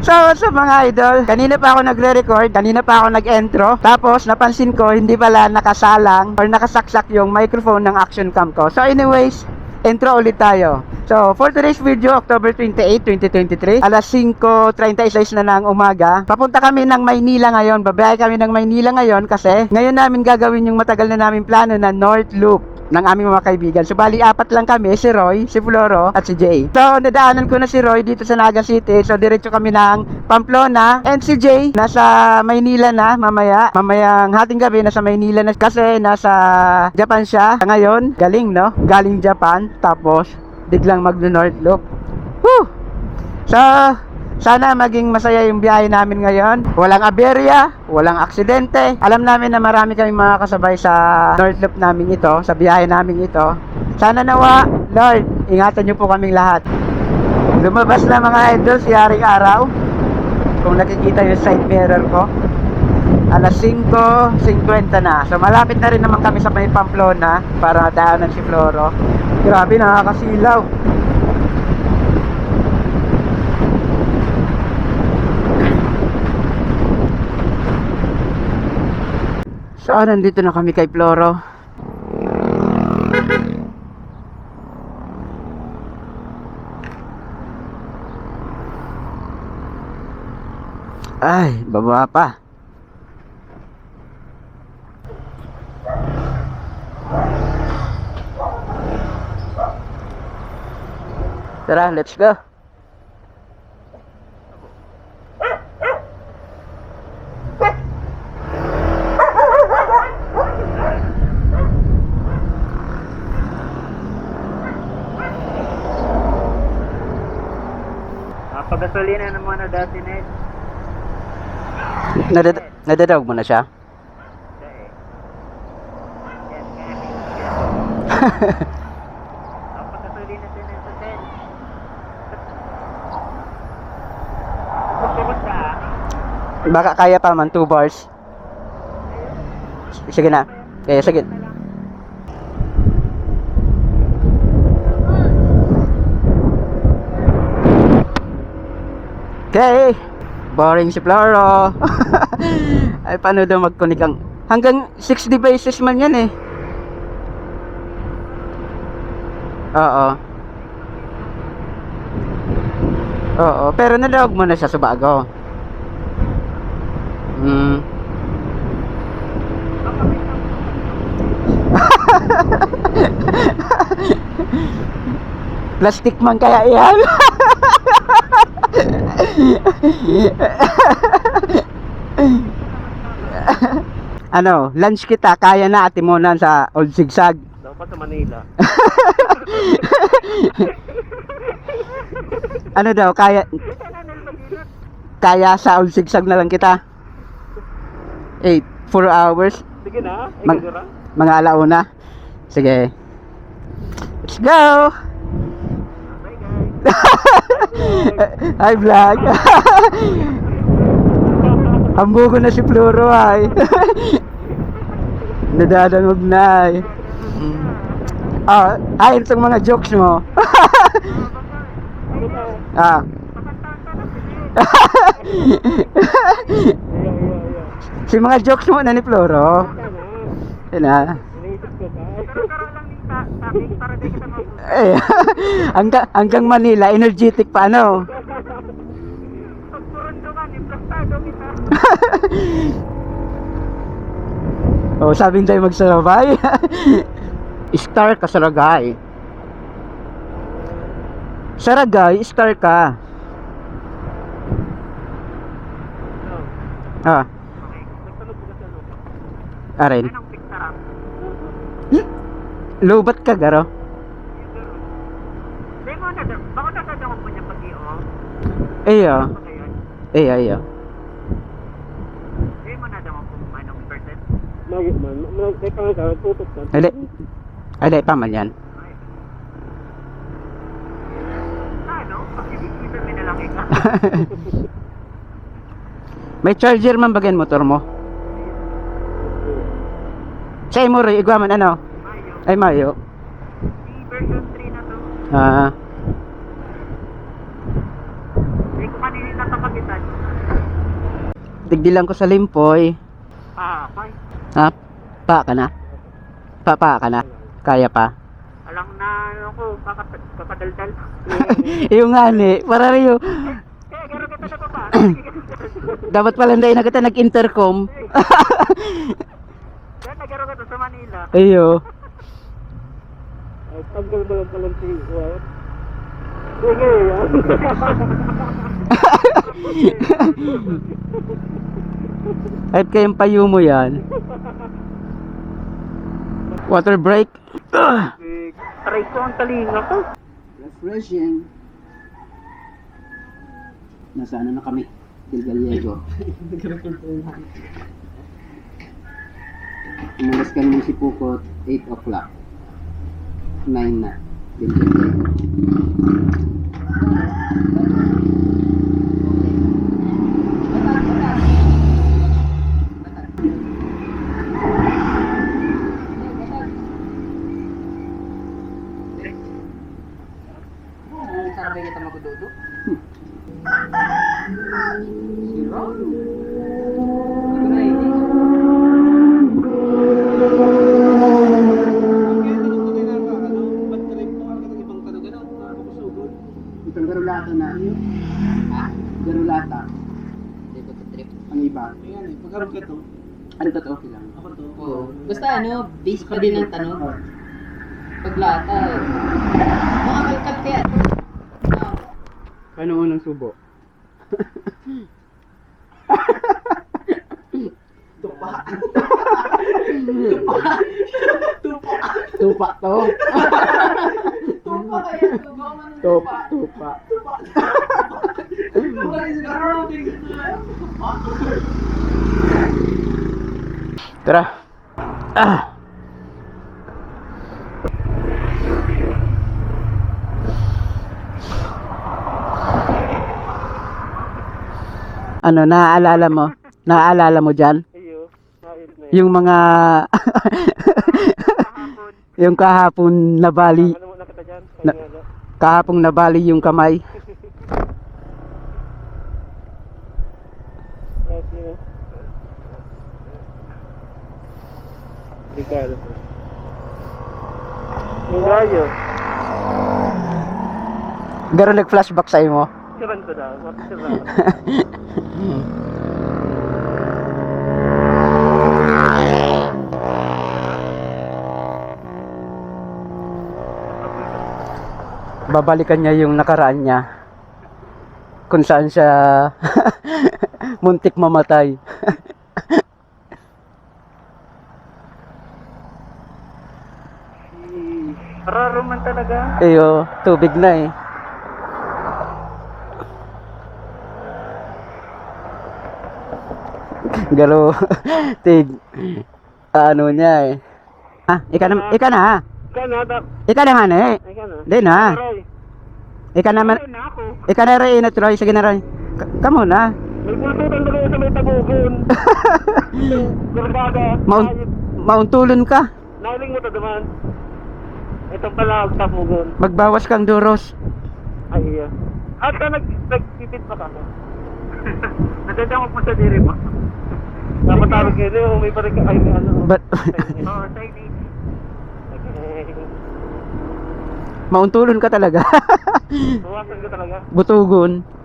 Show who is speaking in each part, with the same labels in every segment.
Speaker 1: So, sa mga idol, kanina pa ako nagre-record, kanina pa ako nag-intro, tapos napansin ko hindi pala nakasalang or nakasaksak yung microphone ng action cam ko. So anyways, intro ulit tayo. So, for today's video, October 28, 2023, alas 5.36 na ng umaga, papunta kami ng Maynila ngayon. Babiyahe kami ng Maynila ngayon kasi ngayon namin gagawin yung matagal na namin plano na North Loop ng aming mga kaibigan. So, bali, apat lang kami, si Roy, si Floro, at si Jay. So, nadaanan ko na si Roy dito sa Naga City. So, diretso kami ng Pamplona. And si Jay, nasa Maynila na, mamaya. Mamayang hating gabi, nasa Maynila na. Kasi, nasa Japan siya. Ngayon, galing, no? Galing Japan. Tapos, biglang mag-North Loop. Woo! So, sana maging masaya yung biyahe namin ngayon. Walang aberya, walang aksidente. Alam namin na marami kaming mga kasabay sa North Loop namin ito, sa biyahe namin ito. Sana nawa, Lord, ingatan niyo po kaming lahat. Lumabas na mga idol si Haring Araw. Kung nakikita yung side mirror ko. Alas 5.50 na. So malapit na rin naman kami sa may Pamplona para daanan si Floro. Grabe, nakakasilaw. So, nandito na kami kay Floro. Ay, baba pa. Tara, let's go.
Speaker 2: Napagasolina naman na dati na eh.
Speaker 1: Nadad nadadawag mo na siya?
Speaker 2: Kumusta?
Speaker 1: Baka kaya pa man 2 bars. Sige na. Kaya sige. Okay. Boring si Floro. Ay, paano daw mag-connect ang... Hanggang 6 devices man yan eh. Oo. Oo, pero nalawag mo na siya sa bago. Hmm. Plastic man kaya yan. ano, lunch kita, kaya na ate mo na sa Old Sigsag.
Speaker 2: Dapat sa Manila.
Speaker 1: Ano daw, kaya kaya sa Old Sigsag na lang kita. 8, 4 hours,
Speaker 2: Sige na,
Speaker 1: Mag- mga alauna. Sige. Let's go!
Speaker 2: Bye guys.
Speaker 1: Hi vlog. Hambugo na si Floro ay. Nadadangog na ay. Ah, ayun itong mga jokes mo. ah. si mga jokes mo na ni Floro. Yun ah.
Speaker 2: Iniisip ko ka. Nagkaroon lang ng topic para di kita mag-
Speaker 1: Eh, hanggang, hanggang Manila, energetic pa ano. Oh, sabing tayo magsarabay. star ka Saragay. Saragay, star ka. Ah, arin. Lobat ka, garo.
Speaker 2: Hindi mo na, baka tatadang mo niya pag i-o. Yun.
Speaker 1: Eyo, eyo.
Speaker 2: Hindi mo na daw kung anong percent.
Speaker 3: Lagi man, may pangalan, tutok na.
Speaker 1: Hindi. Ay, di, pa man yan.
Speaker 2: Ano? Pag ibigay mo na lang ikaw.
Speaker 1: May charger man bagay motor mo. Sa imo rin, igwaman ano?
Speaker 2: Mayo.
Speaker 1: Ay, Mayo.
Speaker 2: Di version 3 na to.
Speaker 1: Ah,
Speaker 2: Hindi ko kanina natapagitan.
Speaker 1: Tigdilan ko sa limpoy.
Speaker 2: Ah, fine.
Speaker 1: Ha? Pa ka na? Pa, pa ka na? Kaya pa?
Speaker 2: Alam na, ano ko, kakat- kakadaldal.
Speaker 1: yung nga ni, para rin yung,
Speaker 2: Eh,
Speaker 1: dapat pala hindi na kita nag-intercom.
Speaker 2: Kaya nagaro ka to sa Manila.
Speaker 1: Ayo.
Speaker 3: Ay, tanggal mo lang palang tingin. Sige,
Speaker 1: Kahit kayong payo mo yan. Water break.
Speaker 2: Try ko ang talinga ko.
Speaker 1: Refreshing. Nasa ano na kami? Del Gallego. Umalas kami ng Sipukot, 8 o'clock. 9 na. Del Gallego. Sarabay kita magududo. Itong garulata na. Ha? Garulata.
Speaker 4: Dito ko trip.
Speaker 1: Ang iba.
Speaker 3: Pagkaroon ka to,
Speaker 1: Ano to? Okay lang.
Speaker 3: ako to.
Speaker 4: Oo. Basta ano, base pa din ang tanong. Paglata. Mga kalkat kaya. Ah,
Speaker 1: Paano unang subo? Tupa. Tupa to.
Speaker 4: Tupa kaya. Tupa man.
Speaker 1: Tupa. Tupa. Tara. Ah. Ano, naaalala mo? Naaalala mo dyan? Yung mga... yung kahapon nabali,
Speaker 3: Ano mo nakita dyan?
Speaker 1: Na- kahapong nabali yung kamay.
Speaker 3: Ko. Yung rayo.
Speaker 1: Garo nag-flashback sa mo.
Speaker 3: Siran ko daw. Siran.
Speaker 1: babalikan niya yung nakaraan niya kung saan siya muntik mamatay.
Speaker 2: Raro man talaga.
Speaker 1: Eyo, tubig na eh. Galo, tig, ano niya eh. Ah, ika na, ika na ha.
Speaker 3: Ika na.
Speaker 1: Ika na na eh.
Speaker 3: Ika na.
Speaker 1: Na. Ika naman,
Speaker 2: na
Speaker 1: ika na rin na Troy. Sige na Roy. Ka- Kamo na.
Speaker 3: may daw sa may tagugon. Gurbaga.
Speaker 1: Mount, mauntulon ka.
Speaker 3: Nauling mo to naman. Ito pala ang tagugon.
Speaker 1: Magbawas kang duros.
Speaker 3: Ay, iya. At ka nag, nagpipit pa ka.
Speaker 2: Nadadamok mo sa diri mo.
Speaker 3: Dapat tawag eh, may parik ay may ano.
Speaker 1: But,
Speaker 2: Oo, side
Speaker 3: Okay.
Speaker 1: Mauntulon ka talaga.
Speaker 3: Bawasan ko talaga.
Speaker 1: Butugon.
Speaker 2: Mo.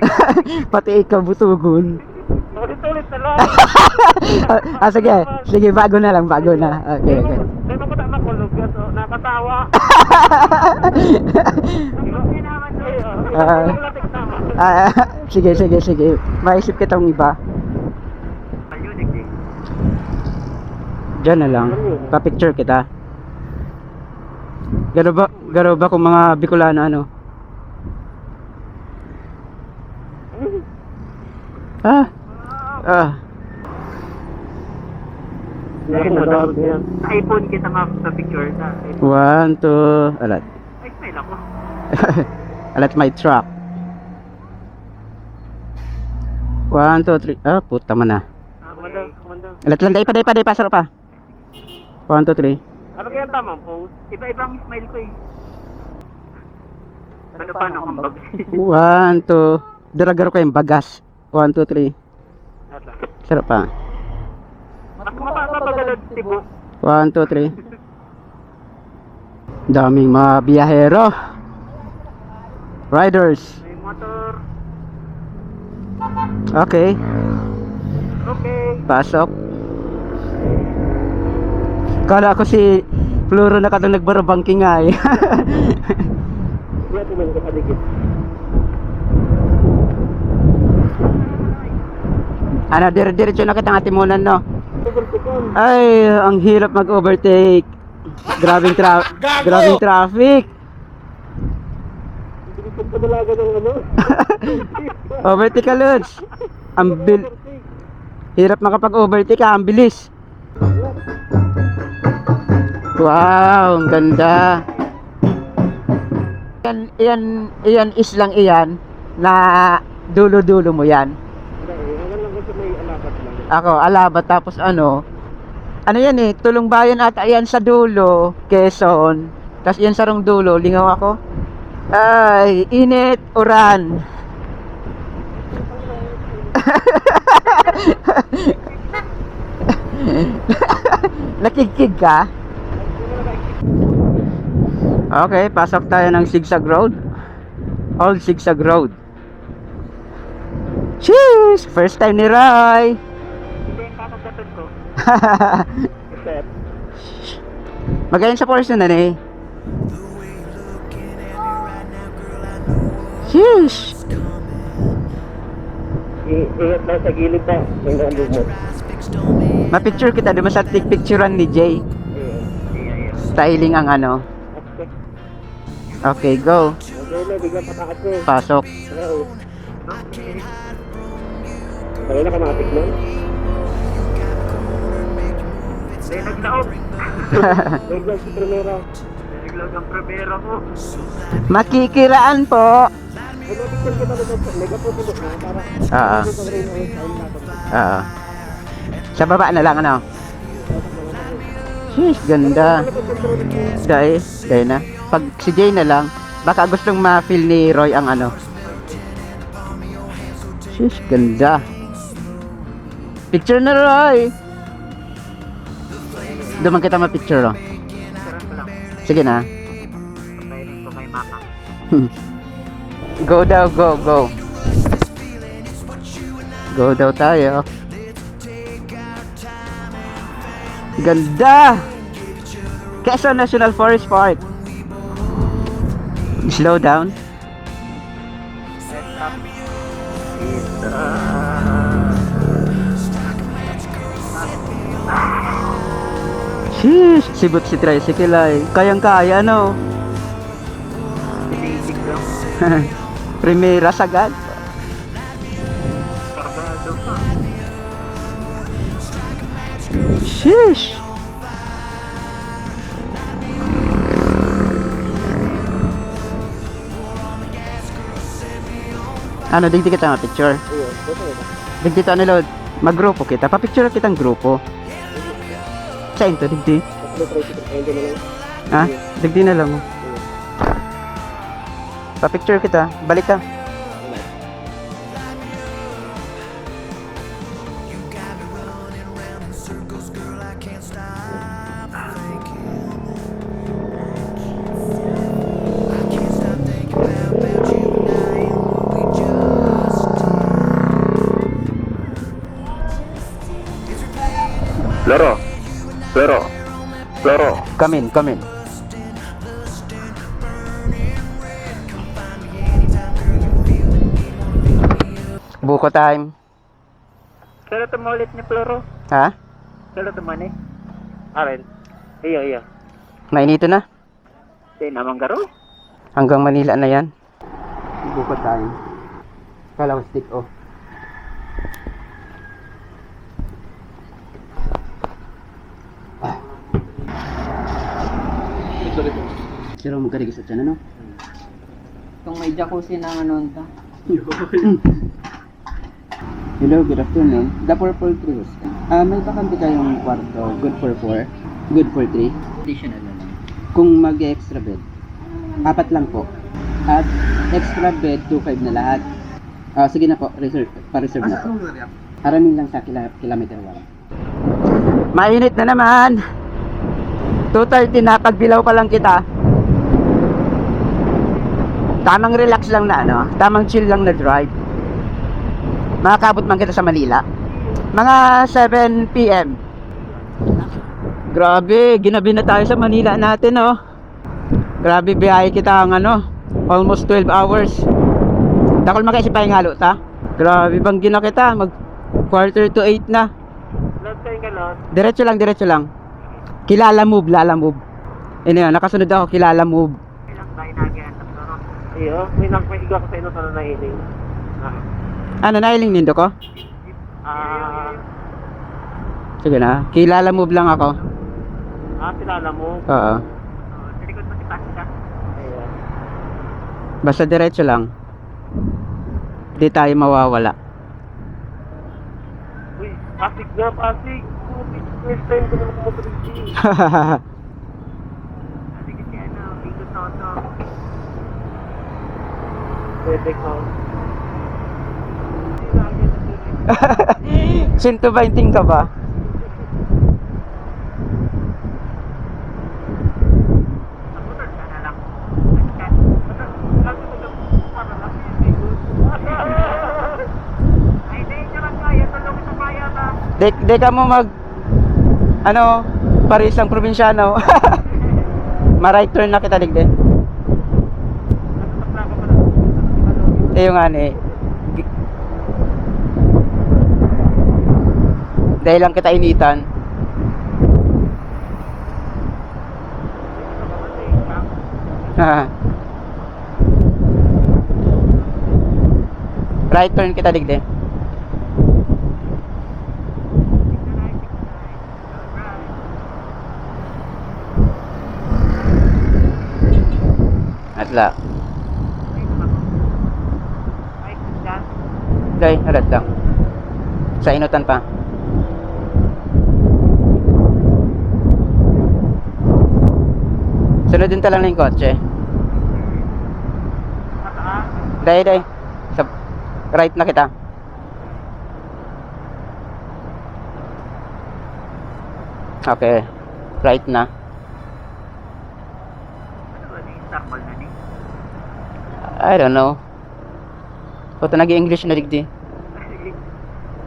Speaker 1: Pati ikaw butugon.
Speaker 3: Ulit-ulit na lang.
Speaker 1: ah, sige. Sige, bago na lang. Bago na. Okay, okay.
Speaker 3: Tama ko. Nakatawa.
Speaker 2: Hindi naman to.
Speaker 1: Ah.
Speaker 3: Latik tama.
Speaker 1: Ah, sige, sige, sige. Maisip kitang iba. Diyan na lang. Pa-picture kita. Garo ba, garo ba kung mga Bicolano ano? Ah. Ah.
Speaker 2: IPhone kita ma'am sa picture sa.
Speaker 1: One, two, alat.
Speaker 2: Ay, smile ako.
Speaker 1: alat my truck. One, two, three. Ah, puta man na.
Speaker 3: Kumanda.
Speaker 1: Alat lang, day pa, day pa, day pa, sarap pa. One, two, three.
Speaker 3: Ano kaya ang tamang pose?
Speaker 2: Iba-iba ang smile ko eh. Ano pa no, kung
Speaker 1: One, two. Diragaro ko yung bagas. One, two, three. Sarap pa.
Speaker 2: Mas mapapagalad si Bo.
Speaker 1: 1, 2, 3. Daming mga biyahero. Riders.
Speaker 2: May motor.
Speaker 1: Okay,
Speaker 2: Okay.
Speaker 1: pasok. Kala ko si Floro na katong nagbarabangking nga eh.
Speaker 3: Kaya tumalang ka paligid.
Speaker 1: ano, dire-diretso na kitang atimunan, no? Ay, ang hirap mag-overtake. Grabing tra grabing traffic.
Speaker 3: Ano.
Speaker 1: Overtake ka, Lods. Ang bil hirap makapag-overtake ka, ang bilis. Wow, ang ganda. Yan, yan, yan is lang iyan na dulo-dulo mo yan. Ako, alabat tapos ano, ano yan eh, tulong bayan ata yan sa dulo, Quezon. Tapos yan sa rong dulo, lingaw ako. Ay, init, uran. Nakikig ka? Okay, pasok tayo ng zigzag road. Old zigzag road. Cheers! First time ni Roy!
Speaker 2: Hindi yung kakagaton ko.
Speaker 1: Magayon sa portion na eh. Sheesh!
Speaker 3: I- Ingat lang sa gilid pa. Hanggang lumot.
Speaker 1: Ma-picture kita, di ba sa picturean ni Jay? Styling ang ano. Okay, go. Pasok.
Speaker 3: Kaya na kamatik nun?
Speaker 2: May naglaog.
Speaker 3: Naglag si Primera.
Speaker 2: Naglaog ang primera ko.
Speaker 1: Makikiraan po. Oo. Oo. Sa baba na lang, ano? Sheesh, ganda. Dahil, dahil na. Pag si Jay na lang, baka gustong ma-feel ni Roy ang ano. Sheesh, ganda. Picture na Roy! Duman kita ma-picture, oh. Sige na. Go daw, go, go. Go daw tayo. Ganda! Quezon National Forest Park. Slow down. Sheesh, sibot si tricycle ay. Kayang-kaya, no? Primera sagad. Sheesh! Ano, digdi kita nga picture. Digdi to ano Lord, magrupo kita. Pa-picture kitang grupo. Sa into, digdi. Ha? Digdi na lang. oh. Pa-picture kita. Balik ka.
Speaker 3: Loro. Loro. Loro.
Speaker 1: Come in, come in. Buko time.
Speaker 2: Pero tumulit ni Floro.
Speaker 1: Ha?
Speaker 2: Pero tumani. Aral. Iyo, iyo.
Speaker 1: Mainito na.
Speaker 2: Say namang garo.
Speaker 1: Hanggang Manila na yan. Buko time. Kalaw stick off. Pero magkarigis at yan, ano?
Speaker 4: Itong may jacuzzi na ano ta.
Speaker 1: Hello, good afternoon. The Purple Cruise. Ah, may bakante kayong kwarto. Good for 4. Good for 3.
Speaker 4: Additional na lang.
Speaker 1: Kung mag-extra bed. Apat lang po. At extra bed, 2.5 na lahat. Ah, sige na po, reserve, pa-reserve na po. Haramin lang sa kila, kilometer 1. Mainit na naman. 2.30 na, pagbilaw pa lang kita. Tamang relax lang na ano, tamang chill lang na drive. Makakabot man kita sa Manila. Mga 7 p.m. Grabe, ginabi na tayo sa Manila natin oh. Grabe, biyahe kita ang ano, almost 12 hours. Dakol makaisip pa yung halo ta. Grabe, bang gina kita, mag quarter to 8 na.
Speaker 3: Load kayo ka, load.
Speaker 1: Diretso lang, diretso lang. Kilala move, lala move. Ano yun, nakasunod ako, kilala move.
Speaker 2: Ilang nagyan. Pero,
Speaker 3: Iyo, may nagpahiga ko sa ino sa nanailing. Ah,
Speaker 1: Ano, nailing nindo ko?
Speaker 3: ah,
Speaker 1: Sige na, kilala move lang ako.
Speaker 3: ah, kilala mo.
Speaker 1: Oo.
Speaker 2: sa likod mo si.
Speaker 3: Ayan.
Speaker 1: Basta diretso lang. Di tayo mawawala.
Speaker 3: Uy, Pasig na, Pasig. First time ko naman kumotorisi.
Speaker 2: Kasi kasi ano, Toto. Lang kaya. Tulong ito kaya ba?
Speaker 1: Di, di ka mo mag ano, Paris ang probinsyano. Ma-right turn na kita digde.
Speaker 3: Nasa ka pala. Ano?
Speaker 1: Eh yung ano eh. Dahil lang kita initan. Right turn kita digde. Atla.
Speaker 2: Ay, dyan.
Speaker 1: Day, arat lang. Sa inutan pa. Sunodin ta lang na yung kotse. Day, day. Sa right na kita. Okay. Right na.
Speaker 2: Ano?
Speaker 1: I don't know. Puto nag-English na digdi.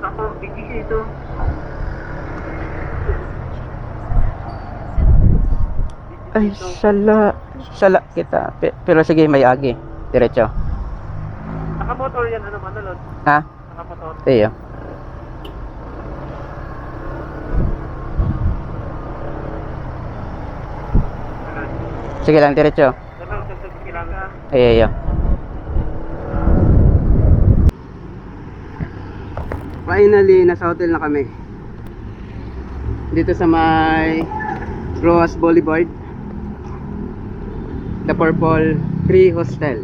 Speaker 2: Ako, bigay ito.
Speaker 1: Ay, sala. Sala kita. Pe- Pero sige, may agi. Diretso.
Speaker 3: Nakamotor yan, ano man, Lord?
Speaker 1: Ha?
Speaker 3: Nakamotor.
Speaker 1: Tiyo. Sige lang, diretso.
Speaker 3: Ano, sa kailangan.
Speaker 1: Ay, ay, Finally, nasa hotel na kami. Dito sa may Roas Boulevard. The Purple Tree Hostel.